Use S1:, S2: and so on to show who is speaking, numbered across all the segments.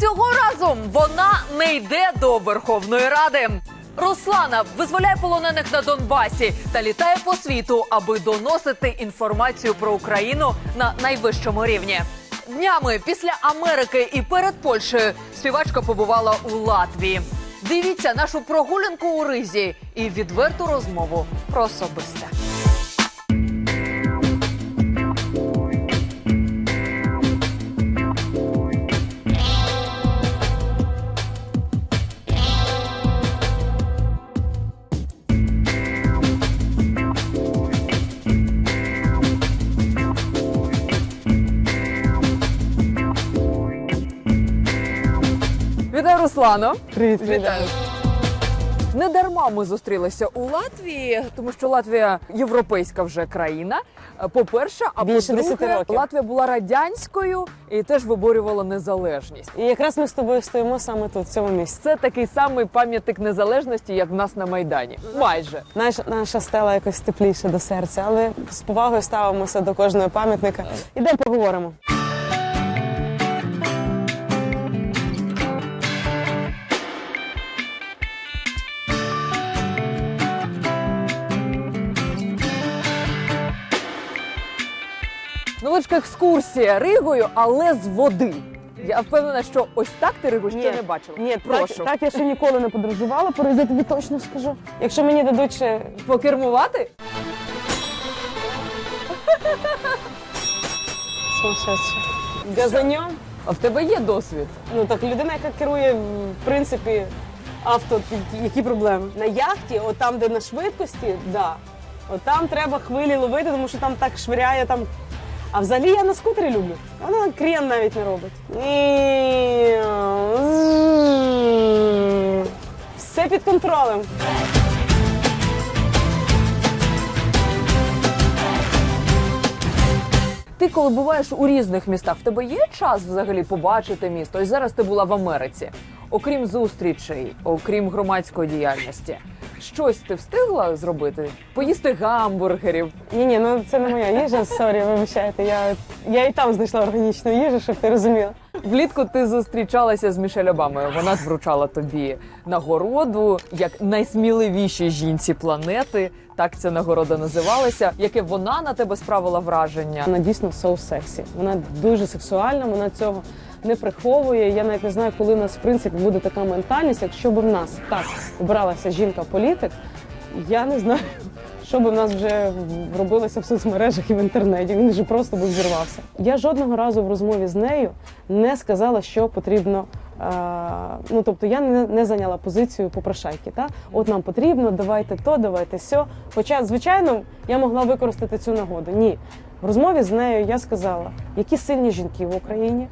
S1: Цього разу вона не йде до Верховної Ради. Руслана визволяє полонених на Донбасі та літає по світу, аби доносити інформацію про Україну на найвищому рівні. Днями після Америки і перед Польщею співачка побувала у Латвії. Дивіться нашу прогулянку у Ризі і відверту розмову про особисте. Руслано.
S2: Привіт,
S1: Вітаю. Не дарма ми зустрілися у Латвії, тому що Латвія європейська вже країна. По-перше, а
S2: Більше
S1: по-друге,
S2: років.
S1: Латвія була радянською і теж виборювала незалежність.
S2: І якраз ми з тобою стоїмо саме тут, в цьому місці.
S1: Це такий самий пам'ятник незалежності, як в нас на майдані. Майже
S2: Наша, наша стела якось тепліше до серця, але з повагою ставимося до кожного пам'ятника. Ідемо поговоримо.
S1: Невеличка екскурсія Ригою, але з води. Я впевнена, що ось так ти Ригу ще
S2: Ні.
S1: не бачила.
S2: Ні,
S1: прошу
S2: Так, так я ще ніколи не подорожувала, по Ризі тобі точно скажу. Якщо мені дадуть ще
S1: покермувати.
S2: сумасшедше. Газаньом.
S1: А в тебе є досвід.
S2: Ну так людина, яка керує в принципі авто, які проблеми? На яхті, от там, де на швидкості, да. От там треба хвилі ловити, тому що там так швиряє там. А взагалі я на скутері люблю. Вона крен навіть не робить. Все під контролем.
S1: Ти коли буваєш у різних містах, в тебе є час взагалі побачити місто? Ось зараз ти була в Америці. Окрім зустрічей, окрім громадської діяльності, щось ти встигла зробити? Поїсти гамбургерів.
S2: Ні, ні, ну це не моя їжа, сорі, вибачайте. Я, я і там знайшла органічну їжу, щоб ти розуміла.
S1: Влітку ти зустрічалася з Мішель Обамою. Вона вручала тобі нагороду як найсміливішій жінці планети. Так ця нагорода називалася. Яке вона на тебе справила враження?
S2: Вона дійсно so сексі. Вона дуже сексуальна, вона цього не приховує. Я навіть не знаю, коли в нас в принципі буде така ментальність. Якщо б в нас так обралася жінка-політик, я не знаю, що би в нас вже робилося в соцмережах і в інтернеті. Він вже просто би взірвався. Я жодного разу в розмові з нею не сказала, що потрібно. е, Ну, тобто я не, не зайняла позицію попрошайки. Та? От нам потрібно, давайте то, давайте сьо. Хоча, звичайно, я могла використати цю нагоду. Ні. В розмові з нею я сказала, які сильні жінки в Україні,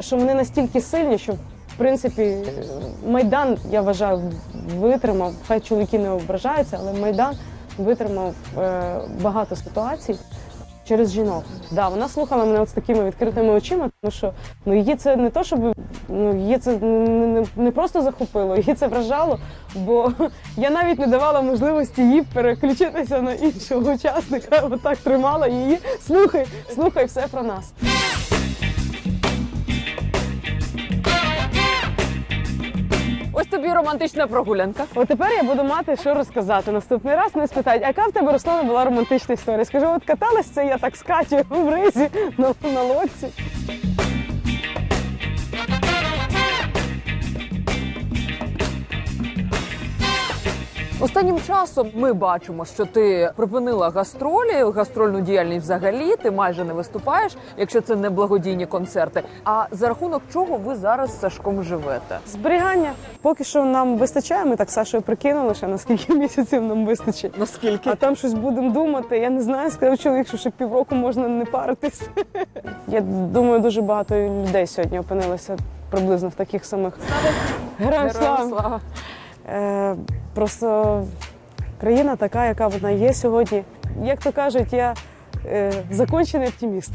S2: що вони настільки сильні, що в принципі Майдан, я вважаю, витримав. Хай чоловіки не ображаються, але Майдан витримав е, багато ситуацій. Через жінок. Да, вона слухала мене от з такими відкритими очима, тому що ну її це не то, щоб ну її це не, просто захопило, її це вражало, бо я навіть не давала можливості їй переключитися на іншого учасника. Отак тримала її. Слухай, слухай все про нас.
S1: Ось тобі романтична прогулянка.
S2: От тепер я буду мати що розказати. Наступний раз мене спитають, а яка в тебе Руслана була романтична історія? Скажу, от каталась це я так з Катю в ризі на, на лодці.
S1: Останнім часом ми бачимо, що ти припинила гастролі, гастрольну діяльність взагалі. Ти майже не виступаєш, якщо це не благодійні концерти. А за рахунок чого ви зараз з Сашком живете?
S2: Зберігання. Поки що нам вистачає. Ми так з Сашою прикинули, ще на скільки місяців нам вистачить.
S1: Наскільки
S2: А там щось будемо думати. Я не знаю, сказав чоловік, що ще півроку можна не паритись. Я думаю, дуже багато людей сьогодні опинилися приблизно в таких самих героям слава. Просто країна така, яка вона є сьогодні. Як то кажуть, я е, закончений оптиміст.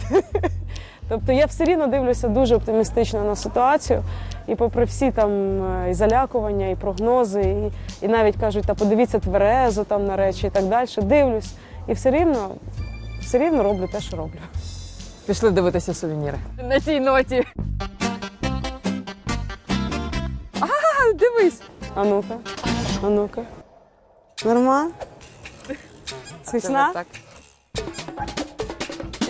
S2: Тобто я все рівно дивлюся дуже оптимістично на ситуацію. І попри всі там е, і залякування, і прогнози, і, і навіть кажуть, та подивіться тверезо там на речі і так далі. Дивлюсь. І все рівно, все рівно роблю те, що роблю.
S1: Пішли дивитися сувеніри. На цій ноті.
S2: А ну-ка, а ну-ка. Нормально? Смішна?
S1: Так.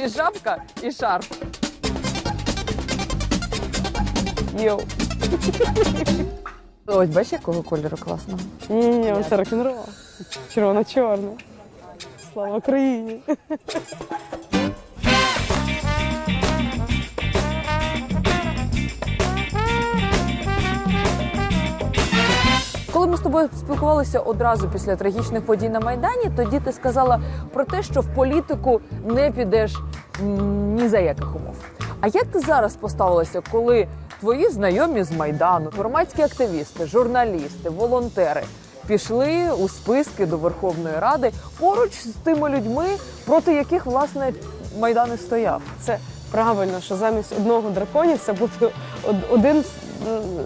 S1: І жабка, і шарф.
S2: Йоу.
S1: Ось бачиш, якого кольору класного.
S2: Ні, ні, ні, це рок-н-рол. Червоно-чорне. Слава Україні!
S1: Коли ми з тобою спілкувалися одразу після трагічних подій на Майдані, тоді ти сказала про те, що в політику не підеш ні за яких умов. А як ти зараз поставилася, коли твої знайомі з Майдану, громадські активісти, журналісти, волонтери пішли у списки до Верховної Ради поруч з тими людьми, проти яких власне Майдан і стояв?
S2: Це правильно, що замість одного драконівця буде од- один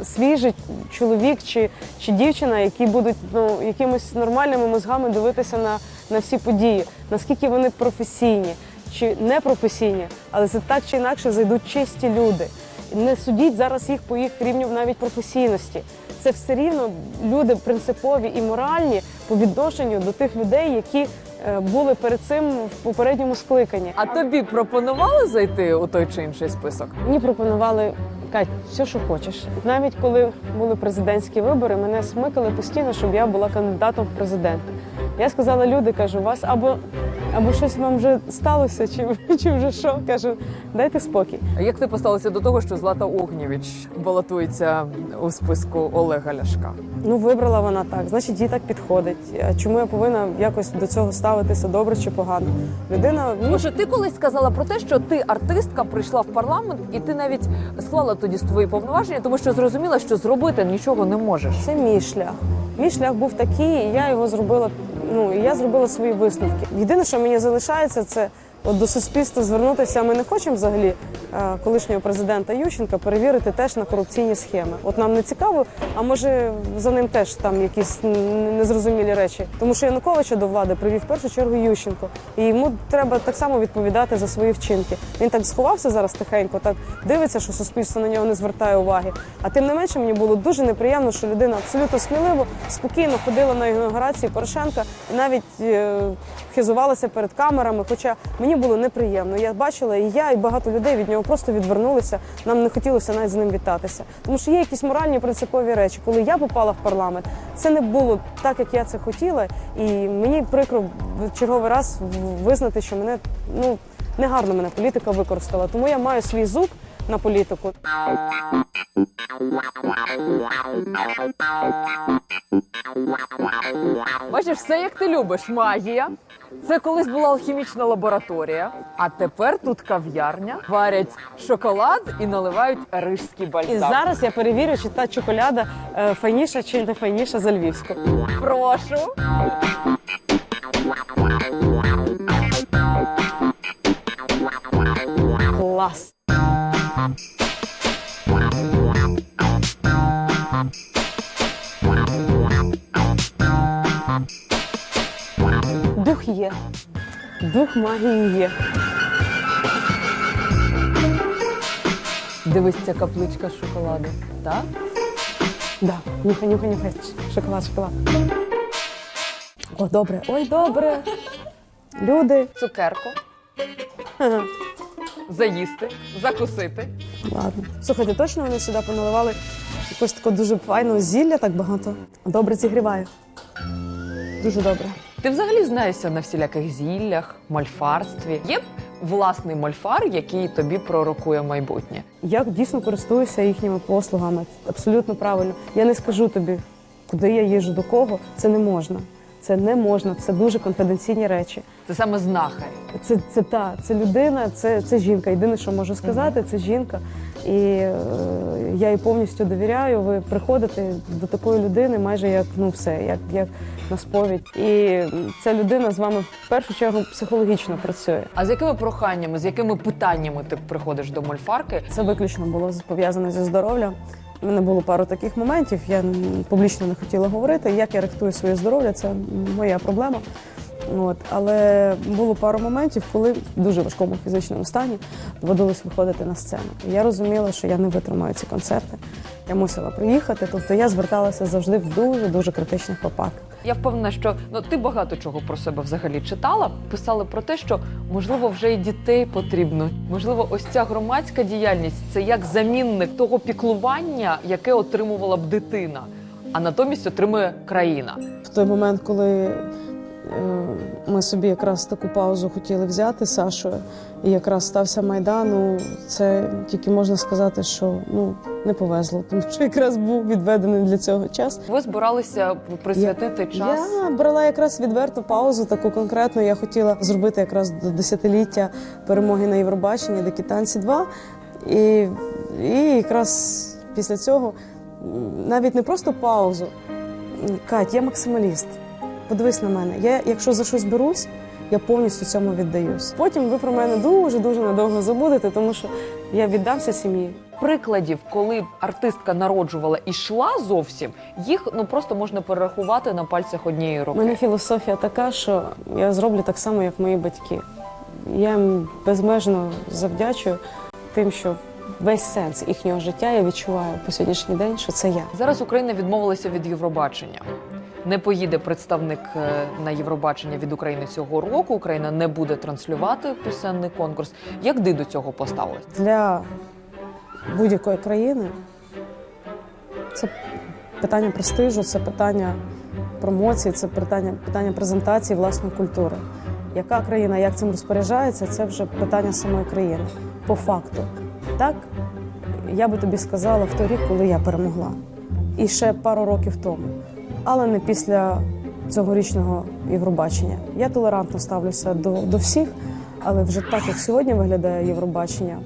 S2: свіжий чоловік чи, чи дівчина, які будуть ну, якимось нормальними мозгами дивитися на, на всі події, наскільки вони професійні чи не професійні, але це так чи інакше зайдуть чисті люди. Не судіть зараз їх по їх рівню навіть професійності. Це все рівно люди принципові і моральні по відношенню до тих людей, які е, були перед цим в попередньому скликанні.
S1: А тобі пропонували зайти у той чи інший список?
S2: Мені пропонували Кать, все, що хочеш. Навіть коли були президентські вибори, мене смикали постійно, щоб я була кандидатом в президенти. Я сказала, люди, кажу, вас або, або щось вам вже сталося, чи, чи вже що. Кажу, дайте спокій.
S1: А як ти поставилася до того, що Злата Огнєвіч балотується у списку Олега Ляшка?
S2: Ну, вибрала вона так, значить, їй так підходить. Чому я повинна якось до цього ставитися добре чи погано? Людина ну,
S1: Може, ти колись сказала про те, що ти артистка прийшла в парламент, і ти навіть склала тоді свої повноваження, тому що зрозуміла, що зробити нічого не можеш.
S2: Це мій шлях. Мій шлях був такий, і я його зробила. Ну і я зробила свої висновки. Єдине, що мені залишається, це от до суспільства звернутися. Ми не хочемо взагалі е, колишнього президента Ющенка перевірити теж на корупційні схеми. От нам не цікаво, а може за ним теж там якісь незрозумілі речі. Тому що Януковича до влади привів в першу чергу Ющенко, і йому треба так само відповідати за свої вчинки. Він так сховався зараз тихенько, так дивиться, що суспільство на нього не звертає уваги. А тим не менше мені було дуже неприємно, що людина абсолютно сміливо, спокійно ходила на інаугурації Порошенка і навіть е, хизувалася перед камерами. Хоча мені було неприємно. Я бачила, і я, і багато людей від нього просто відвернулися. Нам не хотілося навіть з ним вітатися. Тому що є якісь моральні принципові речі. Коли я попала в парламент, це не було так, як я це хотіла. І мені прикро в черговий раз визнати, що мене ну негарно мене політика використала. Тому я маю свій зуб на політику.
S1: Бачиш, все як ти любиш. Магія. Це колись була алхімічна лабораторія, а тепер тут кав'ярня, варять шоколад і наливають рижський бальзам.
S2: І зараз я перевірю, чи та чоколяда е, файніша чи не файніша за львівську.
S1: прошу.
S2: Клас. Дух є. Дух магії є.
S1: Дивись, ця капличка шоколаду. Так?
S2: Да, нюхай, нюхай, нюхай. Шоколад, шоколад. О, добре, ой, добре. Люди.
S1: Цукерку. Заїсти, закусити.
S2: Ладно. Слухайте, точно вони сюди поналивали якось такого дуже файного зілля, так багато. Добре зігріває. Дуже добре.
S1: Ти взагалі знаєшся на всіляких зіллях, мольфарстві. Є власний мольфар, який тобі пророкує майбутнє.
S2: Я дійсно користуюся їхніми послугами. Абсолютно правильно. Я не скажу тобі, куди я їжу, до кого. Це не можна. Це не можна. Це дуже конфіденційні речі.
S1: Це саме знахар.
S2: Це, це та, це людина, це, це жінка. Єдине, що можу сказати, це жінка. І е, я їй повністю довіряю. Ви приходите до такої людини, майже як ну все, як, як на сповідь. І ця людина з вами в першу чергу психологічно працює.
S1: А з якими проханнями, з якими питаннями ти приходиш до мольфарки?
S2: Це виключно було пов'язане зі здоров'ям. Мене було пару таких моментів. Я публічно не хотіла говорити. Як я рихтую своє здоров'я, це моя проблема. От, але було пару моментів, коли в дуже важкому фізичному стані доводилось виходити на сцену. І я розуміла, що я не витримаю ці концерти. Я мусила приїхати. Тобто я зверталася завжди в дуже дуже критичних випадках.
S1: Я впевнена, що ну ти багато чого про себе взагалі читала. Писали про те, що можливо вже і дітей потрібно. Можливо, ось ця громадська діяльність це як замінник того піклування, яке отримувала б дитина, а натомість отримує країна.
S2: В той момент, коли ми собі якраз таку паузу хотіли взяти з Сашою, і якраз стався майдан, ну це тільки можна сказати, що ну не повезло, тому що якраз був відведений для цього час.
S1: Ви збиралися присвятити час.
S2: Я брала якраз відверту паузу, таку конкретну. Я хотіла зробити якраз до десятиліття перемоги на Євробаченні «Дикі танці 2». І, і якраз після цього навіть не просто паузу. Кать, я максималіст. Подивись на мене. Я, якщо за щось берусь, я повністю цьому віддаюсь. Потім ви про мене дуже дуже надовго забудете, тому що я віддамся сім'ї.
S1: Прикладів, коли артистка народжувала і йшла зовсім, їх ну просто можна перерахувати на пальцях однієї
S2: У
S1: руки.
S2: мене філософія така, що я зроблю так само, як мої батьки. Я їм безмежно завдячую тим, що весь сенс їхнього життя я відчуваю по сьогоднішній день, що це я.
S1: Зараз Україна відмовилася від Євробачення. Не поїде представник е, на Євробачення від України цього року. Україна не буде транслювати пісенний конкурс. Як ти до цього поставилась?
S2: Для будь-якої країни це питання престижу, це питання промоції, це питання, питання презентації власної культури. Яка країна як цим розпоряджається, це вже питання самої країни. По факту. Так, я би тобі сказала в той рік, коли я перемогла. І ще пару років тому. Але не після цьогорічного Євробачення. Я толерантно ставлюся до, до всіх, але вже так, як сьогодні виглядає Євробачення,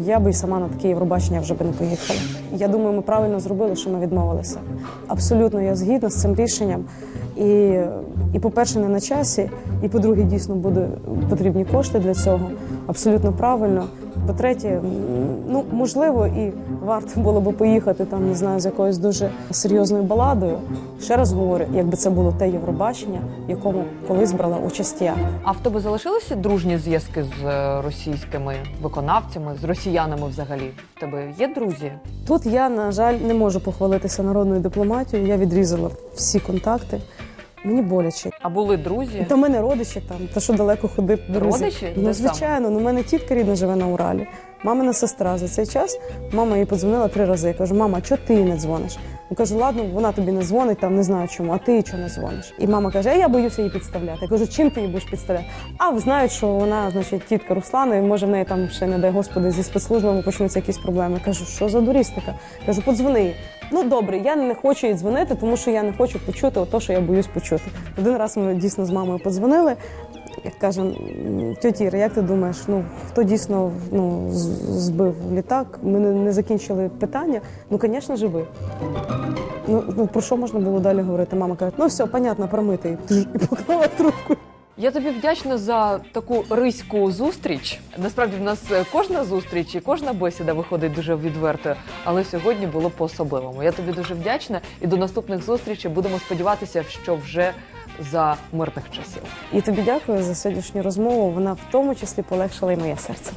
S2: я би і сама на таке Євробачення вже би не поїхала. Я думаю, ми правильно зробили, що ми відмовилися. Абсолютно я згідна з цим рішенням. І, і по-перше, не на часі, і по-друге, дійсно буде потрібні кошти для цього. Абсолютно правильно. По-третє, ну можливо, і варто було би поїхати там, не знаю, з якоюсь дуже серйозною баладою. Ще раз говорю, якби це було те Євробачення, в якому колись брала участь я.
S1: А в тебе залишилися дружні зв'язки з е, російськими виконавцями, з росіянами взагалі? В тебе є друзі?
S2: Тут я, на жаль, не можу похвалитися народною дипломатією. Я відрізала всі контакти. Мені боляче.
S1: А були друзі?
S2: Та в мене родичі там, та що далеко ходити. друзі.
S1: Родичі?
S2: Ну, звичайно, ну в мене тітка рідна живе на Уралі. Мамина сестра за цей час мама їй подзвонила три рази. Я кажу, мама, чого ти не дзвониш? Я кажу, ладно, вона тобі не дзвонить, там не знаю чому, а ти чого не дзвониш? І мама каже, я боюся її підставляти. Я кажу, чим ти її будеш підставляти? А знають, що вона, значить, тітка Руслана, і може в неї там ще не дай господи зі спецслужбами почнуться якісь проблеми. Я кажу, що за дурістика? Я кажу, подзвони. їй. Ну добре, я не хочу їй дзвонити, тому що я не хочу почути ото, що я боюсь почути. Один раз ми дійсно з мамою подзвонили. Як каже, тьоті як ти думаєш, ну хто дійсно ну, збив літак? Ми не, не закінчили питання. Ну, звісно, живий. Ну, ну про що можна було далі говорити? Мама каже, ну все, понятно, промити. І поклала трубку.
S1: Я тобі вдячна за таку риську зустріч. Насправді в нас е, кожна зустріч і кожна бесіда виходить дуже відвертою, але сьогодні було по-особливому. Я тобі дуже вдячна і до наступних зустрічей будемо сподіватися, що вже за мирних часів.
S2: І тобі дякую за сьогоднішню розмову. Вона в тому числі полегшила і моє серце.